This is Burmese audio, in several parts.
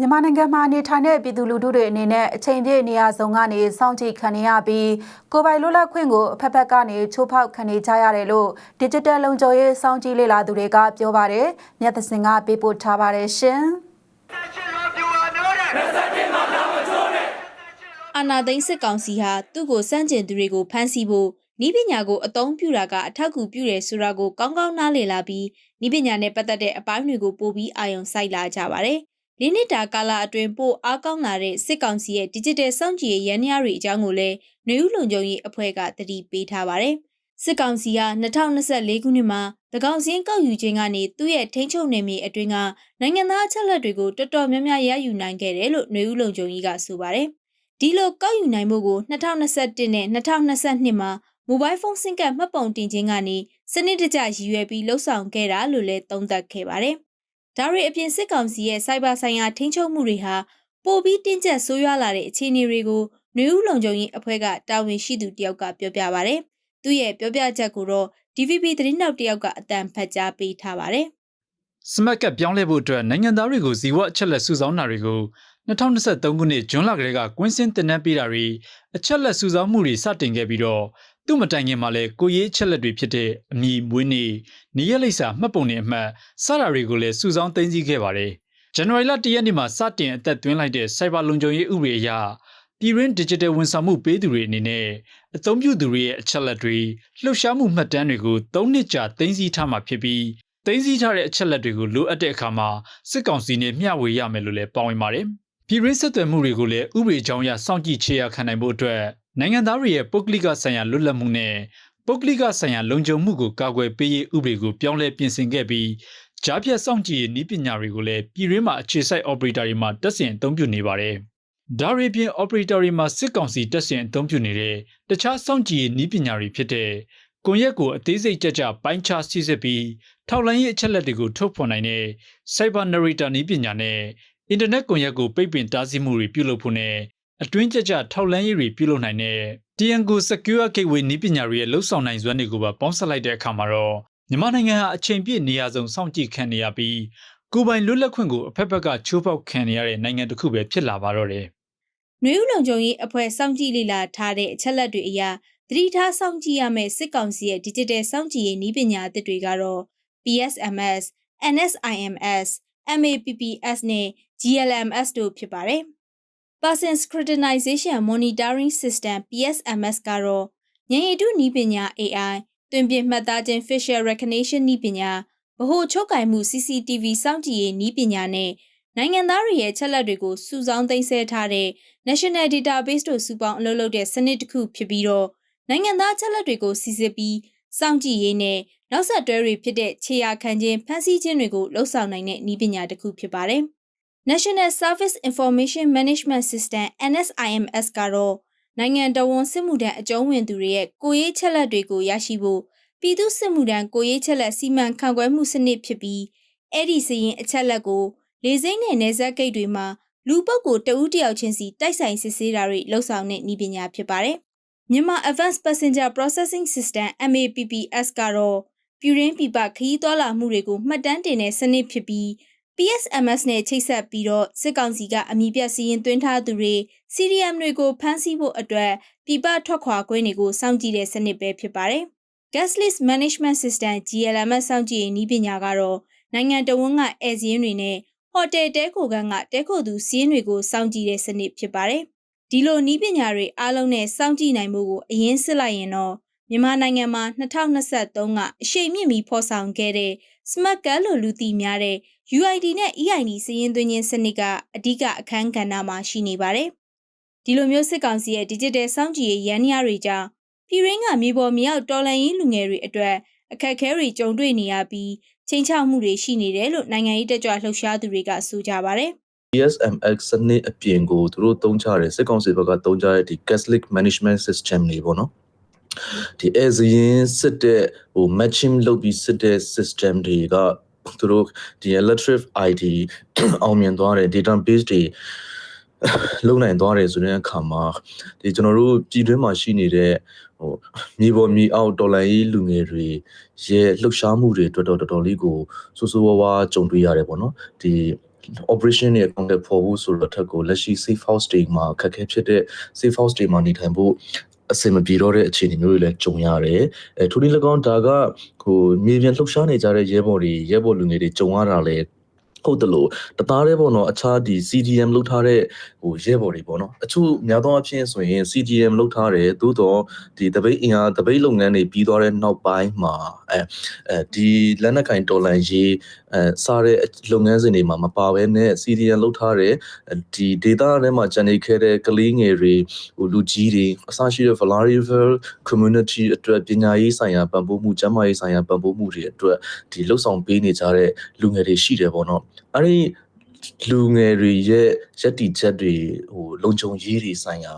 မြန်မာနိုင်ငံမှာနေထိုင်တဲ့ပြည်သူလူထုတွေအနေနဲ့အချိန်ပြည့်နေရာစုံကနေစောင့်ကြည့်ခံနေရပြီးကိုယ်ပိုင်လွတ်လပ်ခွင့်ကိုအဖက်ဖက်ကနေချိုးဖောက်ခံနေကြရတယ်လို့ Digital လုံခြုံရေးစောင့်ကြည့်လေ့လာသူတွေကပြောပါတယ်။မြတ်သစင်ကပေးပို့ထားပါတယ်ရှင်။အာနာသိန်းစစ်ကောင်စီဟာသူ့ကိုစန့်ကျင်သူတွေကိုဖမ်းဆီးဖို့ဤပညာကိုအသုံးပြုတာကအထောက်အကူပြုတယ်ဆိုတာကိုကောင်းကောင်းနားလည်လာပြီးဤပညာနဲ့ပတ်သက်တဲ့အပိုင်းတွေကိုပို့ပြီးအာရုံစိုက်လာကြပါတယ်။ လေးနှစ်တာကာလအတွင်းပို့အားကောင်းလာတဲ့စစ်ကောင်စီရဲ့ digital စောင့်ကြည့်ရေးရန်ရာတွေအကြောင်းကိုလည်းနှွေဦးလုံခြုံရေးအဖွဲ့ကတတိပေးထားပါတယ်။စစ်ကောင်စီက2024ခုနှစ်မှာသကောင်စင်းကောက်ယူခြင်းကနေသူ့ရဲ့ထိန်းချုပ်နယ်မြေအတွင်းကနိုင်ငံသားအချက်အလက်တွေကိုတော်တော်များများရယူနိုင်ခဲ့တယ်လို့နှွေဦးလုံခြုံရေးကဆိုပါတယ်။ဒီလိုကောက်ယူနိုင်မှုကို2021နဲ့2022မှာမိုဘိုင်းဖုန်းစင်ကတ်မှတ်ပုံတင်ခြင်းကနေစနစ်တကျရည်ရွယ်ပြီးလှုပ်ဆောင်ခဲ့တာလို့လည်းသုံးသပ်ခဲ့ပါတယ်။ ဒါရီအပြင်စစ်ကောင်စီရဲ့စိုက်ဘာဆိုင်ရာထိန်းချုပ်မှုတွေဟာပိုပြီးတင်းကျပ်ဆိုးရွားလာတဲ့အခြေအနေတွေကိုနှွေဦးလုံခြုံရေးအဖွဲ့ကတာဝန်ရှိသူတယောက်ကပြောပြပါဗျ။သူ့ရဲ့ပြောပြချက်ကိုတော့ DVB သတင်းတောက်တယောက်ကအတန်ဖတ်ကြားပေးထားပါတယ်။စမတ်ကပ်ပြောင်းလဲဖို့အတွက်နိုင်ငံသားတွေကိုဇီဝအချက်လက်စုဆောင်းတာတွေကို2023ခုနှစ်ဇွန်လကတည်းကကွင်းစင်းတင်နန်းပေးတာတွေအချက်လက်စုဆောင်းမှုတွေစတင်ခဲ့ပြီးတော့ သူ့မတိုင်ခင်မှာလည်းကိုရေးအချက်လက်တွေဖြစ်တဲ့အမည်မွေးနေ့နေရက်လိပ်စာမှတ်ပုံတင်အမှတ်စတာတွေကိုလည်းစုဆောင်းသိမ်းဆည်းခဲ့ပါတယ်။ဇန်နဝါရီလ၁ရက်နေ့မှာစတင်အသက်သွင်းလိုက်တဲ့စိုက်ဘာလုံခြုံရေးဥပဒေအရပြည်ရင်း digital ဝန်ဆောင်မှုပေးသူတွေအနေနဲ့အသုံးပြုသူတွေရဲ့အချက်လက်တွေလှုပ်ရှားမှုမှတ်တမ်းတွေကို၃နှစ်ကြာသိမ်းဆည်းထားမှာဖြစ်ပြီးသိမ်းဆည်းထားတဲ့အချက်လက်တွေကိုလိုအပ်တဲ့အခါမှာစစ်ကောင်စီနဲ့မျှဝေရမယ်လို့လည်းပါဝင်ပါတယ်။ပြည်ရင်းဆက်သွယ်မှုတွေကိုလည်းဥပဒေကြောင်းအရစောင့်ကြည့်ခြေရာခံနိုင်ဖို့အတွက် နိုင်ငံသားတွေရဲ့ပုဂ္ဂလိကဆိုင်ရာလွတ်လပ်မှုနဲ့ပုဂ္ဂလိကဆိုင်ရာလုံခြုံမှုကိုကာကွယ်ပေးရေးဥပဒေကိုပြောင်းလဲပြင်ဆင်ခဲ့ပြီးကြားဖြတ်စောင့်ကြည့်ရေးနည်းပညာတွေကိုလည်းပြည်ရင်းမှာအခြေစိုက် operator တွေမှာတက်ဆင်အသုံးပြုနေပါတယ်။ဒါရီပြင် operator တွေမှာစစ်ကောင်စီတက်ဆင်အသုံးပြုနေတဲ့တခြားစောင့်ကြည့်ရေးနည်းပညာတွေဖြစ်တဲ့ကွန်ရက်ကိုအသေးစိတ်ကြကြပိုင်းခြားစစ်စစ်ပြီးထောက်လိုင်းရေးအချက်လက်တွေကိုထုတ်ဖော်နိုင်တဲ့ Cyber Narrator နည်းပညာနဲ့အင်တာနက်ကွန်ရက်ကိုပိတ်ပင်တားဆီးမှုတွေပြုလုပ်ဖို့နဲ့ အတွင်းကြကြထောက်လန်းရေးတွေပြုလုပ်နိုင်တဲ့ Tiango Secure Gateway နည်းပညာတွေရဲ့လှုပ်ဆောင်နိုင်စွမ်းတွေကိုပါပေါင်းစပ်လိုက်တဲ့အခါမှာတော့မြန်မာနိုင်ငံဟာအချိန်ပြည့်နေရာစုံစောင့်ကြည့်ခံနေရပြီးကိုယ်ပိုင်လွတ်လပ်ခွင့်ကိုအဖက်ဖက်ကချိုးဖောက်ခံနေရတဲ့နိုင်ငံတစ်ခုပဲဖြစ်လာပါတော့တယ်။နွေဦးလုံခြုံရေးအဖွဲ့စောင့်ကြည့်လေ့လာထားတဲ့အချက်လက်တွေအရသတိထားစောင့်ကြည့်ရမယ့်စစ်ကောင်စီရဲ့ digital စောင့်ကြည့်ရေးနည်းပညာအသစ်တွေကတော့ PSMS, NSIMS, MAPPS နဲ့ GLMS တို့ဖြစ်ပါတယ်။ Person Scrutinization Monitoring System PSMS ကတော့ဉာဏ်ရည်တုနည်းပညာ AI တွင်ပြင်မှတ်သားခြင်း facial recognition နည်းပညာဗဟိုချုပ်ကိုင်မှု CCTV စောင့်ကြည့်ရေးနည်းပညာနဲ့နိုင်ငံသားတွေရဲ့ချက်လက်တွေကိုစုဆောင်းသိမ်းဆည်းထားတဲ့ National Database တို့စုပေါင်းအလုပ်လုပ်တဲ့စနစ်တစ်ခုဖြစ်ပြီးတော့နိုင်ငံသားချက်လက်တွေကိုစီစစ်ပြီးစောင့်ကြည့်ရေးနဲ့နောက်ဆက်တွဲတွေဖြစ်တဲ့ခြေရာခံခြင်းဖန်ဆီးခြင်းတွေကိုလှုပ်ဆောင်နိုင်တဲ့နည်းပညာတစ်ခုဖြစ်ပါတယ်။ National Service Information Management System NSIMS ကတော့နိုင်ငံတော်ဝန်စစ်မှုထမ်းအကျုံးဝင်သူတွေရဲ့ကိုရေးချက်လက်တွေကိုရရှိဖို့ပြည်သူစစ်မှုထမ်းကိုရေးချက်လက်စီမံခန့်ခွဲမှုစနစ်ဖြစ်ပြီးအဲ့ဒီစရင်အချက်လက်ကိုလေစိမ့်နဲ့နေဆက်ဂိတ်တွေမှာလူပုဂ္ဂိုလ်တဦးတယောက်ချင်းစီတိုက်ဆိုင်စစ်ဆေးတာတွေလှုပ်ဆောင်တဲ့နည်းပညာဖြစ်ပါတယ်။မြန်မာ Advanced Passenger Processing System MAPPS ကတော့ပြည်ရင်းပြည်ပခရီးသွားလာမှုတွေကိုမှတ်တမ်းတင်တဲ့စနစ်ဖြစ်ပြီး PSMS နဲ့ချိတ်ဆက်ပြီးတော့စစ်ကောင်စီကအမိပြစီရင်သွင်းထားသူတွေ CDM တွေကိုဖမ်းဆီးဖို့အတွက်ပြည်ပထွက်ခွာခွင့်တွေကိုစောင့်ကြည့်တဲ့စနစ်ပဲဖြစ်ပါတယ်။ Gas List Management System GLMS စောင့်ကြည့်ရေးနည်းပညာကတော့နိုင်ငံတော်ဝန်ကဧည့်စည်းတွေနဲ့ဟိုတယ်တဲခိုခန်းကတဲခိုသူစီးရင်တွေကိုစောင့်ကြည့်တဲ့စနစ်ဖြစ်ပါတယ်။ဒီလိုနည်းပညာတွေအားလုံးနဲ့စောင့်ကြည့်နိုင်မှုကိုအရင်စစ်လိုက်ရင်တော့ မြန်မာနိုင်ငံမှာ2023ကအရှိန်မြင့်ပြီးဖော်ဆောင်ခဲ့တဲ့ Smart Card လို့လူသိများတဲ့ UID နဲ့ EID စည်ရင်းသွင်းခြင်းစနစ်ကအဓိကအခန်းကဏ္ဍမှာရှိနေပါတယ်။ဒီလိုမျိုးစစ်ကောင်စီရဲ့ Digital စောင့်ကြည့်ရေးရန်ရာတွေကြောင့်ပြည်ရင်းကမြေပေါ်မြောက်တော်လှန်ရေးလူငယ်တွေအတွက်အခက်အခဲတွေကြုံတွေ့နေရပြီးချိန်ချောက်မှုတွေရှိနေတယ်လို့နိုင်ငံရေးတက်ကြွလှုပ်ရှားသူတွေကဆိုကြပါတယ်။ PSMX စနစ်အပြင်ကိုသူတို့သုံးချတယ်စစ်ကောင်စီဘက်ကသုံးချတဲ့ဒီ Catholic Management System တွေပေါ့နော် ဒီ as ရင်စစ်တဲ့ဟို matching လုပ်ပြီးစစ်တဲ့ system တွေကသူတို့ဒီ electric ID အောင်မြင်သွားတယ် database တွေလုံနိုင်သွားတယ်ဆိုတဲ့အခါမှာဒီကျွန်တော်တို့ပြည်တွင်းမှာရှိနေတဲ့ဟိုမြေပေါ်မြေအောက်တော်လိုင်းရေးလူငယ်တွေရဲ့လှုပ်ရှားမှုတွေတော်တော်တော်တော်လေးကိုစိုးစိုးဝါးဝါးကြုံတွေ့ရတယ်ပေါ့နော်ဒီ operation တွေအကောင့်တွေပေါ်ဖို့ဆိုတော့အထက်ကိုလက်ရှိ safe house တွေမှာခက်ခဲဖြစ်တဲ့ safe house တွေမှာနေထိုင်ဖို့ အဆင်မပြေတော့တဲ့အခြေအနေမျိုးတွေလည်းကြုံရတယ်။အဲထိုနည်း၎င်းဒါကဟိုမြေပြင်လှုပ်ရှားနေကြတဲ့ရဲဘော်တွေရဲဘော်လူငယ်တွေကြုံရတာလည်း ဟုတ်တယ်လို့တသားတည်းပေါ့နော်အခြားဒီ CDM လောက်ထားတဲ့ဟိုရဲဘော်တွေပေါ့နော်အချို့များသောအားဖြင့်ဆိုရင် CDM လောက်ထားတယ်သို့တော့ဒီတပိတ်အင်အားတပိတ်လုပ်ငန်းတွေပြီးသွားတဲ့နောက်ပိုင်းမှာအဲအဲဒီလက်နက်ကင်တော်လန်ရေးအဲစားတဲ့လုပ်ငန်းစဉ်တွေမှာမပါဘဲနဲ့ CDM လောက်ထားတဲ့ဒီ data ထဲမှာ generate ခဲ့တဲ့ကလေးငယ်တွေဟိုလူကြီးတွေအစရှိတဲ့ vulnerable community အတွက်ပညာရေးဆိုင်ရာပံ့ပိုးမှုကျန်းမာရေးဆိုင်ရာပံ့ပိုးမှုတွေအတွက်ဒီလှုပ်ဆောင်ပေးနေကြတဲ့လူငယ်တွေရှိတယ်ပေါ့နော်အဲ့ဒီလူငယ်တွေရဲ့ရည်တည်ချက်တွေဟိုလုံခြုံရေးတွေဆိုင်ရာ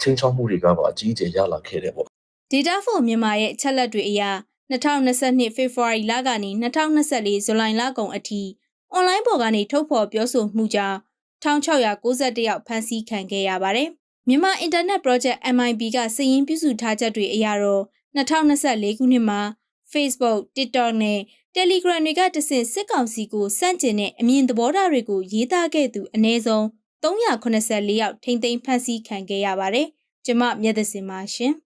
ချင်းချောက်မှုတွေကပါအကြီးအကျယ်ရလာခဲ့တယ်ပေါ့ Data for မြန်မာရဲ့အချက်လက်တွေအရ2022 February လကနေ2024ဇူလိုင်လကုန်အထိ online ပေါ်ကနေထုတ်ဖော်ပြောဆိုမှုကြောင့်1691ယောက်ဖမ်းဆီးခံခဲ့ရပါတယ်။မြန်မာ Internet Project MIB ကစာရင်းပြုစုထားချက်တွေအရတော့2024ခုနှစ်မှာ Facebook, TikTok နဲ့ Telegram တွေကတဆင့်စစ်ကောင်စီကိုစန့်ကျင်တဲ့အမြင်သဘောထားတွေကိုရေးသားခဲ့သူအနည်းဆုံး384ယောက်ထိမ့်သိမ်းဖမ်းဆီးခံခဲ့ရပါတယ်။ကျမမျက်သစင်ပါရှင်။